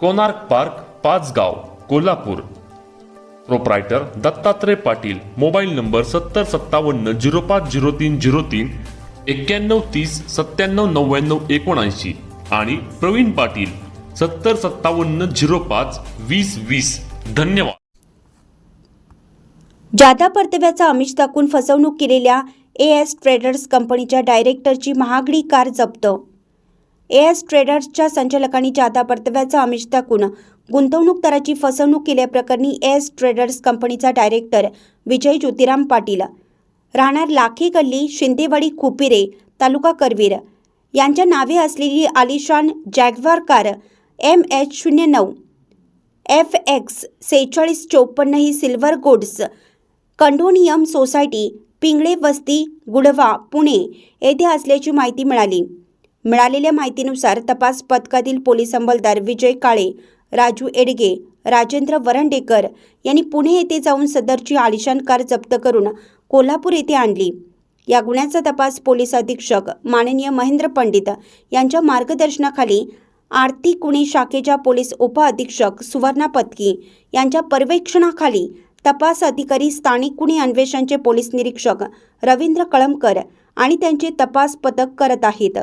Konark park Pachgaon Kolhapur. Proprietor Dattatray Patil mobile number सत्तर सत्तावन्न zero पाच zero तीन झिरो तीन एक्क्याण्णव तीस सत्त्याण्णव नव्याण्णव एकोणऐंशी आणि प्रवीण पाटील सत्तर सत्तावन्न झिरो पाच वीस वीस. धन्यवाद. जादा परतव्याचा आमिष दाखवून फसवणूक केलेल्या ए एस ट्रेडर्स कंपनीच्या डायरेक्टरची महागडी कार जप्त ए एस ट्रेडर्सच्या संचालकांनी जादा परताव्याचा आमिष दाखवून गुंतवणूकदाराची फसवणूक केल्याप्रकरणी एस ट्रेडर्स कंपनीचा डायरेक्टर विजय ज्योतिराम पाटील राहणार लाखी गल्ली शिंदेवाडी खुपिरे तालुका करवीर यांच्या नावे असलेली आलिशान जॅग्वार कार एम एच शून्य नऊ एफ एक्स सेहेचाळीस चोपन्न ही silver goods condominium society Pingale Wasti गुडवा Pune येथे असल्याची माहिती मिळाली. मिळालेल्या माहितीनुसार तपास पथकातील पोलीस अंमलदार विजय काळे राजू एडगे राजेंद्र वरंडेकर यांनी पुणे येथे जाऊन सदरची आलिशान कार जप्त करून कोल्हापूर येथे आणली. या गुन्ह्याचा तपास पोलीस अधीक्षक माननीय महेंद्र पंडित यांच्या मार्गदर्शनाखाली आरती कुणी शाखेच्या पोलीस उपअधीक्षक सुवर्णा पत्की यांच्या पर्यवेक्षणाखाली तपास अधिकारी स्थानिक गुन्हे अन्वेषणचे पोलीस निरीक्षक रवींद्र कळमकर आणि त्यांचे तपास पथक करत आहेत.